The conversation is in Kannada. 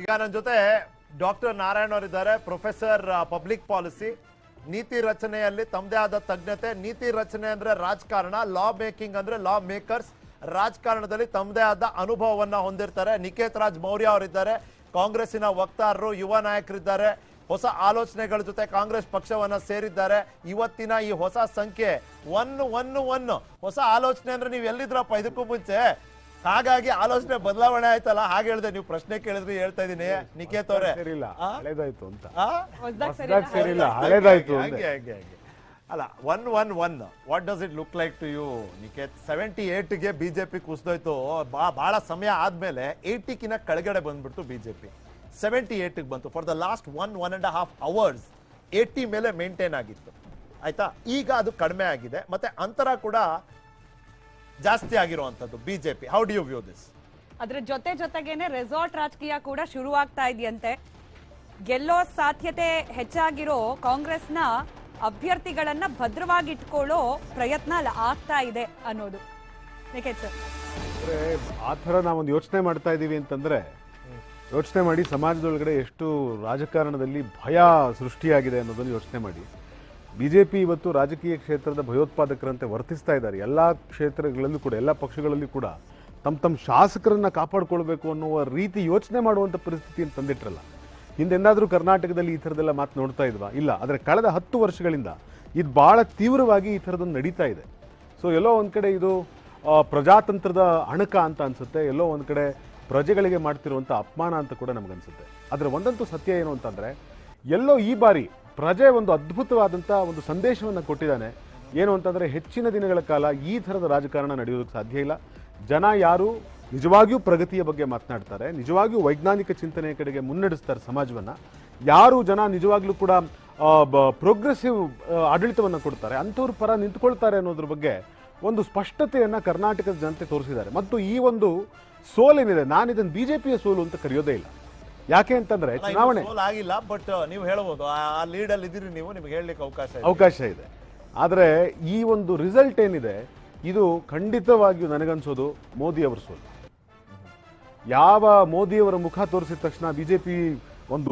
ಈಗ ನನ್ನ ಜೊತೆ ಡಾಕ್ಟರ್ ನಾರಾಯಣ್ ಅವರಿದ್ದಾರೆ, ಪ್ರೊಫೆಸರ್ ಪಬ್ಲಿಕ್ ಪಾಲಿಸಿ. ನೀತಿ ರಚನೆಯಲ್ಲಿ ತಮ್ಮದೇ ಆದ ತಜ್ಞತೆ. ನೀತಿ ರಚನೆ ಅಂದ್ರೆ ರಾಜಕಾರಣ ಲಾ ಮೇಕಿಂಗ್ ಅಂದ್ರೆ ಲಾ ಮೇಕರ್ಸ್ ರಾಜಕಾರಣದಲ್ಲಿ ತಮ್ಮದೇ ಆದ ಅನುಭವವನ್ನ ಹೊಂದಿರ್ತಾರೆ. ನಿಕೇತ್ ರಾಜ್ ಮೌರ್ಯ ಅವರಿದ್ದಾರೆ. ಕಾಂಗ್ರೆಸ್ಸಿನ ವಕ್ತಾರರು, ಯುವ ನಾಯಕರಿದ್ದಾರೆ. ಹೊಸ ಆಲೋಚನೆಗಳ ಜೊತೆ ಕಾಂಗ್ರೆಸ್ ಪಕ್ಷವನ್ನ ಸೇರಿದ್ದಾರೆ. ಇವತ್ತಿನ ಈ ಹೊಸ ಸಂಖ್ಯೆ ಒನ್ ಒನ್ ಒನ್ ಹೊಸ ಆಲೋಚನೆ ಅಂದ್ರೆ ನೀವು ಎಲ್ಲಿದ್ರಪ್ಪ ಇದಕ್ಕೂ ಮುಂಚೆ? ಹಾಗಾಗಿ ಆಲೋಚನೆ ಬದಲಾವಣೆ ಆಯ್ತಲ್ಲ? ಹಾಗೆ ಹೇಳ್ದೆ. ನೀವು ಪ್ರಶ್ನೆ ಕೇಳಿದ್ರಿ ಹೇಳ್ತಾ ಇದೀನಿ ನಿಕೇತ್ ಅವರೇ. ಸೇರಿಲ್ಲ? ಹಳೇದಾಯ್ತು ಅಂತ. ಆ? ಹೊಸ್ದಾಗ್ ಹೊಸ್ದಾಗ್ ಸರಿನಾ? ಸೇರಿಲ್ಲ. ಹಳೇದಾಯ್ತು. ಹಂಗೆ ಅಂದೆ. ಹಂಗೆ ಹಂಗೆ. ಅಲ್ಲ one one one what does it look like to you Niket seventy ಏಟ್ಗೆ BJP ಕುಸಿದೋಯ್ತು. ಬಹಳ ಸಮಯ ಆದ್ಮೇಲೆ ಏಯ್ಟಿಕಿನ ಕೆಳಗಡೆ ಬಂದ್ಬಿಡ್ತು ಬಿಜೆಪಿ ಸೆವೆಂಟಿ ಏಟ್ ಬಂತು. For the last one one and half hours eighty ಮೇಲೆ ಮೇಂಟೈನ್ ಆಗಿತ್ತು. ಆಯ್ತಾ? ಈಗ ಅದು ಕಡಿಮೆ ಆಗಿದೆ. ಮತ್ತೆ ಅಂತರ ಕೂಡ ಜಾಸ್ತಿ ಆಗಿರುವಂತದ್ದು BJP. How do you view this ಅದ್ರ ಜೊತೆ ಜೊತೆಗೇನೆ ರೆಸಾರ್ಟ್ ರಾಜಕೀಯ ಕೂಡ ಶುರುವಾಗ್ತಾ ಇದೆಯಂತೆ. ಗೆಲ್ಲೋ ಸಾಧ್ಯತೆ ಹೆಚ್ಚಾಗಿರೋ ಕಾಂಗ್ರೆಸ್ನ ಅಭ್ಯರ್ಥಿಗಳನ್ನ ಭದ್ರವಾಗಿ ಇಟ್ಕೊಳ್ಳೋ ಪ್ರಯತ್ನ ಅಲ್ಲಿ ಆಗ್ತಾ ಇದೆ ಅನ್ನೋದು. ಸರ್. ಅಂದ್ರೆ ಆ ಥರ ನಾವೊಂದು ಯೋಚನೆ ಮಾಡ್ತಾ ಇದ್ದೀವಿ ಅಂತಂದ್ರೆ ಯೋಚನೆ ಮಾಡಿ ಸಮಾಜದೊಳಗಡೆ ಎಷ್ಟು ರಾಜಕಾರಣದಲ್ಲಿ ಭಯ ಸೃಷ್ಟಿಯಾಗಿದೆ ಅನ್ನೋದನ್ನು ಯೋಚನೆ ಮಾಡಿ. ಬಿಜೆಪಿ ಇವತ್ತು ರಾಜಕೀಯ ಕ್ಷೇತ್ರದ ಭಯೋತ್ಪಾದಕರಂತೆ ವರ್ತಿಸ್ತಾ ಇದ್ದಾರೆ. ಎಲ್ಲ ಕ್ಷೇತ್ರಗಳಲ್ಲೂ ಕೂಡ, ಎಲ್ಲ ಪಕ್ಷಗಳಲ್ಲಿ ಕೂಡ ತಮ್ಮ ತಮ್ಮ ಶಾಸಕರನ್ನು ಕಾಪಾಡಿಕೊಳ್ಬೇಕು ಅನ್ನುವ ರೀತಿ ಯೋಚನೆ ಮಾಡುವಂಥ ಪರಿಸ್ಥಿತಿಯನ್ನು ತಂದಿಟ್ರಲ್ಲ. ಹಿಂದೆಂದಾದರೂ ಕರ್ನಾಟಕದಲ್ಲಿ ಈ ಥರದೆಲ್ಲ ಮಾತು ನೋಡ್ತಾ ಇದ್ವಾ? ಇಲ್ಲ. ಆದರೆ ಕಳೆದ ಹತ್ತು ವರ್ಷಗಳಿಂದ ಇದು ಭಾಳ ತೀವ್ರವಾಗಿ ಈ ಥರದೊಂದು ನಡೀತಾ ಇದೆ. ಸೊ ಎಲ್ಲೋ ಒಂದು ಕಡೆ ಇದು ಪ್ರಜಾತಂತ್ರದ ಅಣಕ ಅಂತ ಅನ್ಸುತ್ತೆ. ಎಲ್ಲೋ ಒಂದು ಕಡೆ ಪ್ರಜೆಗಳಿಗೆ ಮಾಡ್ತಿರುವಂಥ ಅಪಮಾನ ಅಂತ ಕೂಡ ನಮಗನ್ಸುತ್ತೆ. ಆದರೆ ಒಂದಂತೂ ಸತ್ಯ ಏನು ಅಂತಂದರೆ, ಎಲ್ಲೋ ಈ ಬಾರಿ ಪ್ರಜೆ ಒಂದು ಅದ್ಭುತವಾದಂಥ ಒಂದು ಸಂದೇಶವನ್ನು ಕೊಟ್ಟಿದ್ದಾನೆ. ಏನು ಅಂತಂದರೆ ಹೆಚ್ಚಿನ ದಿನಗಳ ಕಾಲ ಈ ಥರದ ರಾಜಕಾರಣ ನಡೆಯೋದಕ್ಕೆ ಸಾಧ್ಯ ಇಲ್ಲ. ಜನ ಯಾರು ನಿಜವಾಗಿಯೂ ಪ್ರಗತಿಯ ಬಗ್ಗೆ ಮಾತನಾಡ್ತಾರೆ, ನಿಜವಾಗಿಯೂ ವೈಜ್ಞಾನಿಕ ಚಿಂತನೆಯ ಕಡೆಗೆ ಮುನ್ನಡೆಸ್ತಾರೆ ಸಮಾಜವನ್ನು. ಯಾರು ಜನ ನಿಜವಾಗ್ಲೂ ಕೂಡ ಪ್ರೋಗ್ರೆಸಿವ್ ಆಡಳಿತವನ್ನು ಕೊಡ್ತಾರೆ, ಅಂಥವ್ರ ಪರ ನಿಂತ್ಕೊಳ್ತಾರೆ ಅನ್ನೋದ್ರ ಬಗ್ಗೆ ಒಂದು ಸ್ಪಷ್ಟತೆಯನ್ನು ಕರ್ನಾಟಕದ ಜನತೆ ತೋರಿಸಿದ್ದಾರೆ. ಮತ್ತು ಈ ಒಂದು ಸೋಲೇನಿದೆ ನಾನು ಇದನ್ನು ಪಿಯ ಸೋಲು ಅಂತ ಕರೆಯೋದೇ ಇಲ್ಲ. ಯಾಕೆ ಅಂತಂದ್ರೆ ಚುನಾವಣೆ ಆಗಿಲ್ಲ ಬಟ್ ನೀವು ಹೇಳಬಹುದು ಆ ಲೀಡ್ ಅಲ್ಲಿ ಇದ್ದೀರಿ ನೀವು ನಿಮ್ಗೆ ಹೇಳಲಿಕ್ಕೆ ಅವಕಾಶ ಇದೆ. ಅವಕಾಶ ಇದೆ. ಆದರೆ ಈ ಒಂದು ರಿಸಲ್ಟ್ ಏನಿದೆ ಇದು ಖಂಡಿತವಾಗಿಯೂ ನನಗನ್ಸೋದು ಮೋದಿ ಅವರ ಸೋಲು. ಯಾವ ಮೋದಿಯವರ ಮುಖ ತೋರಿಸಿದ ತಕ್ಷಣ ಬಿಜೆಪಿ ಒಂದು